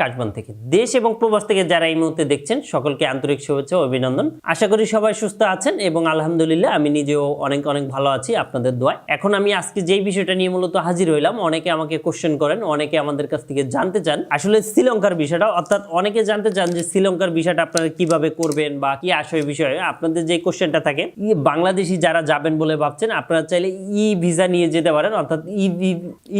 কাশবন থেকে। দেশ এবং প্রবাস থেকে যারা এই মুহূর্তে দেখছেন, সকলকে আন্তরিক শুভেচ্ছা অভিনন্দন। আশা করি সবাই সুস্থ আছেন এবং আলহামদুলিল্লাহ আমি নিজেও অনেক অনেক ভালো আছি আপনাদের দোয়ায়। এখন আমি আজকে যেই বিষয়টা নিয়ে মূলত হাজির হইলাম, অনেকে আমাকে কোশ্চেন করেন, অনেকে আমাদের কাছ থেকে জানতে চান। আসলে শ্রীলঙ্কার বিষয়টা, অর্থাৎ অনেকে জানতে চান যে শ্রীলঙ্কার বিষয়টা আপনারা কীভাবে করবেন বা কি আসে বিষয়ে, আপনাদের যে কোশ্চেনটা থাকে বাংলাদেশি যারা যাবেন বলে ভাবছেন, আপনারা চাইলে ই ভিসা নিয়ে যেতে পারেন, অর্থাৎ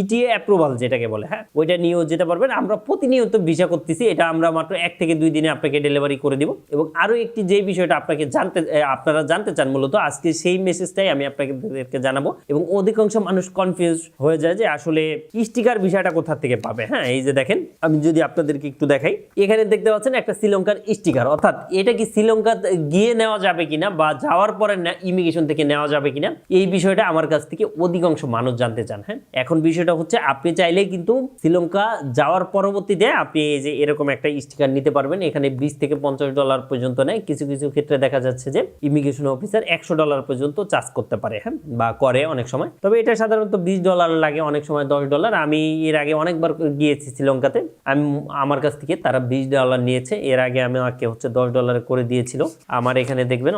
ইটিএ অ্যাপ্রুভাল যেটাকে বলে হ্যাঁ? ওইটা নিয়েও যেতে পারবেন। আমরা প্রতিনিয়ত ভিসা করতেছি, এটা আমরা মাত্র এক থেকে দুই দিনে আপনাকে ডেলিভারি করে দিব। এবং আরও একটি যে বিষয়টা আপনাকে জানতে আপনারা জানতে চান মূলত, আজকে সেই মেসেজটাই আমি আপনাদেরকে জানাব। এবং অধিকাংশ মানুষ কনফিউজ হয়ে যায় যে আসলে স্টিকার বিষয়টা কোথা থেকে পাবে। হ্যাঁ এই যে দেখেন, আমি যদি আপনাদেরকে একটু দেখাই। এখানে দেখতে পাচ্ছেন একটা শ্রীলঙ্কার স্টিকার অর্থাৎ এটা কি শ্রীলঙ্কা গিয়ে নেওয়া যাবে কিনা বা যাওয়ার পরে ইমিগ্রেশন থেকে নেওয়া যাবে কিনা, এই বিষয়টা আমার কাছ থেকে অধিকাংশ মানুষ জানতে চান। হ্যাঁ এখন বিষয়টা হচ্ছে, আপনি চাইলে কিন্তু শ্রীলঙ্কা যাওয়ার পরবর্তীতে আপনি এই যে এরকম একটা স্টিকার নিতে পারবেন, এখানে বিশ থেকে পঞ্চাশ ডলার পর্যন্ত নেয়। কিছু কিছু ক্ষেত্রে দেখা যাচ্ছে যে ইমিগ্রেশন অফিসার একশো ডলার পর্যন্ত চার্জ করতে পারে হ্যাঁ বা করে অনেক সময়। তবে এটা সাধারণত বিশ ডলার লাগে, অনেক সময় দশ ডলার আমি এর আগে অনেকবার গিয়েছি শ্রীলঙ্কাতে। আমি, আমার কাছ থেকে তারা বিশ ডলার নিয়েছে। এর আগে আমি আমাকে হচ্ছে দশ ডলার করে দিয়েছিল। আমার এখানে দেখবেন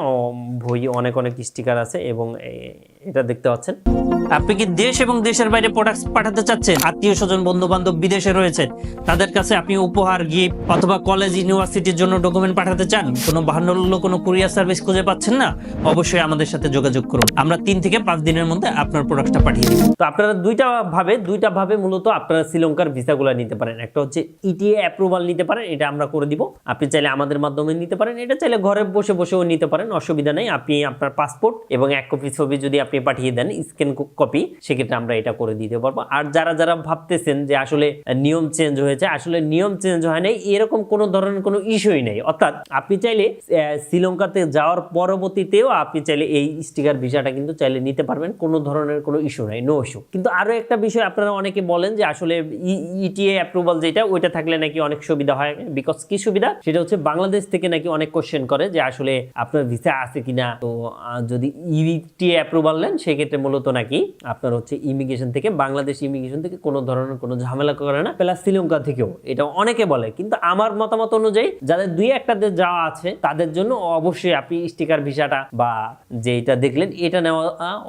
বই অনেক অনেক স্টিকার আছে এবং এটা দেখতে পাচ্ছেন। আপনি কি দেশ এবং দেশের বাইরে প্রোডাক্ট পাঠাতে চাচ্ছেন? আত্মীয় স্বজন বন্ধু বান্ধব বিদেশে রয়েছেন তাদের কাছে আপনি উপহার গিফট অথবা কলেজ ইউনিভার্সিটির জন্য ডকুমেন্ট পাঠাতে চান? কোনো বাহান্ন কোনো কুরিয়ার সার্ভিস খুঁজে পাচ্ছেন না? অবশ্যই আমাদের সাথে যোগাযোগ করুন। আমরা তিন থেকে পাঁচ দিনের মধ্যে আপনার প্রোডাক্টটা পাঠিয়ে দিব। তো আপনারা দুইটা ভাবে দুইটা ভাবে মূলত আপনারা শ্রীলঙ্কার ভিসাগুলো নিতে পারেন। একটা হচ্ছে ইটিএ অ্যাপ্রুভাল নিতে পারেন, এটা আমরা করে দিব। আপনি চাইলে আমাদের মাধ্যমে নিতে পারেন, এটা চাইলে ঘরে বসে বসেও নিতে পারেন, অসুবিধা নেই। আপনি আপনার পাসপোর্ট এবং এক কপি ছবি যদি আপনি পাঠিয়ে দেন স্ক্যান কপি সেক্ষেত্রে আমরা এটা করে দিতে পারব। আর যারা যারা ভাবতেছেন যে আসলে নিয়ম চেঞ্জ হয়েছে, আসলে নিয়ম চেঞ্জ হয় নাই, এরকম কোনো ধরনের কোনো ইস্যুই নেই। অর্থাৎ আপনি চাইলে শ্রীলঙ্কাতে যাওয়ার পরবর্তীতেও আপনি চাইলে এই স্টিকার ভিসাটা কিন্তু চাইলে নিতে পারবেন, কোনো ধরনের কোনো ইস্যু নাই নো ইস্যু কিন্তু আরও একটা বিষয় আপনারা অনেকে বলেন যে আসলে ইটিএ অ্যাপ্রুভাল যেটা, ওইটা থাকলে নাকি অনেক সুবিধা হয় বিকজ কি সুবিধা? সেটা হচ্ছে বাংলাদেশ থেকে নাকি অনেক কোশ্চেন করে যে আসলে আপনার ভিসা আছে কিনা। তো যদি ইটিএ অ্যাপ্রুভাল নেন সেক্ষেত্রে মূলত নাকি আপনার হচ্ছে ইমিগ্রেশন থেকে, বাংলাদেশ ইমিগ্রেশন থেকে কোনো ধরনের কোনো ঝামেলা করে না। প্লাস শ্রীলঙ্কা থেকেও, এটা অনেকে বলে। কিন্তু আমার মতামত অনুযায়ী, যাদের দুই একটা দেশ যাওয়া আছে, তাদের জন্য অবশ্যই আপনি স্টিকার ভিসাটা বা যেটা দেখলেন, এটা নেওয়া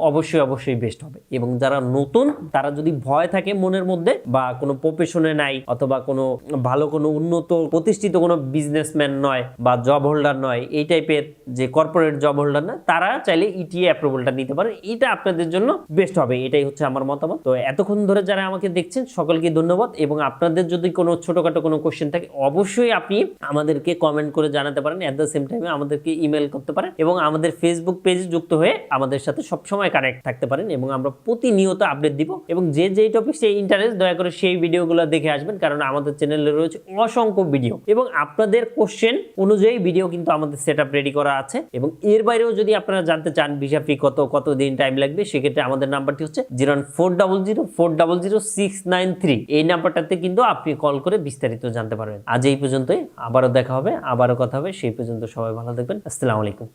অবশ্যই অবশ্যই বেস্ট হবে। এবং যারা নতুন, তারা যদি ভয় থাকে মনের মধ্যে বা কোনো প্রফেশনে নাই অথবা কোনো ভালো, কোনো উন্নত, প্রতিষ্ঠিত কোনো বিজনেসম্যান নয় বা জব হোল্ডার নয়, এই টাইপের যে কর্পোরেট জব হোল্ডার না, তারা চাইলে E ইটিএ অ্যাপ্রুভালটা নিতে পারেন। এটা আপনাদের জন্য বেস্ট হবে। এটাই হচ্ছে আমার মতামত। তো এতক্ষণ ধরে যারা আমাকে দেখছেন, সকলকে ধন্যবাদ এবং আপনাদের যদি কোনো ছোটখাটো কোনো কোশ্চেন থাকে, অবশ্যই আপনি আমাদেরকে কমেন্ট করে জানাতে পারেন। অ্যাট দ্য সেম টাইমে আমাদেরকে ইমেল করতে পারেন এবং আমাদের ফেসবুক পেজে যুক্ত হয়ে আমাদের সাথে সবসময় কানেক্ট থাকতে পারেন এবং আমরা প্রতিনিয়ত আপডেট দিব এবং যে যেই টপিক সেই ইন্টারেস্ট দয়া করে সেই ভিডিওগুলো দেখে আসবেন কারণ আমাদের চ্যানেলে রয়েছে অসংখ্য ভিডিও এবং আপনাদের কোশ্চেন অনুযায়ী ভিডিও কিন্তু আমাদের সেট রেডি করা আছে এবং এর বাইরেও যদি আপনারা জানতে চান ভিসা ফি কত কত দিন টাইম লাগবে, সেক্ষেত্রে আমাদের নাম্বারটি হচ্ছে zero four double zero four double zero six nine three এই নাম্বারটাতে কিন্তু আপনি কল করে বিস্তারিত জানতে পারবেন। আজ এই পর্যন্তই, আবারও দেখা হবে, আবারও কথা হবে, সেই পর্যন্ত সবাই ভালো থাকবেন। আসসালামু আলাইকুম।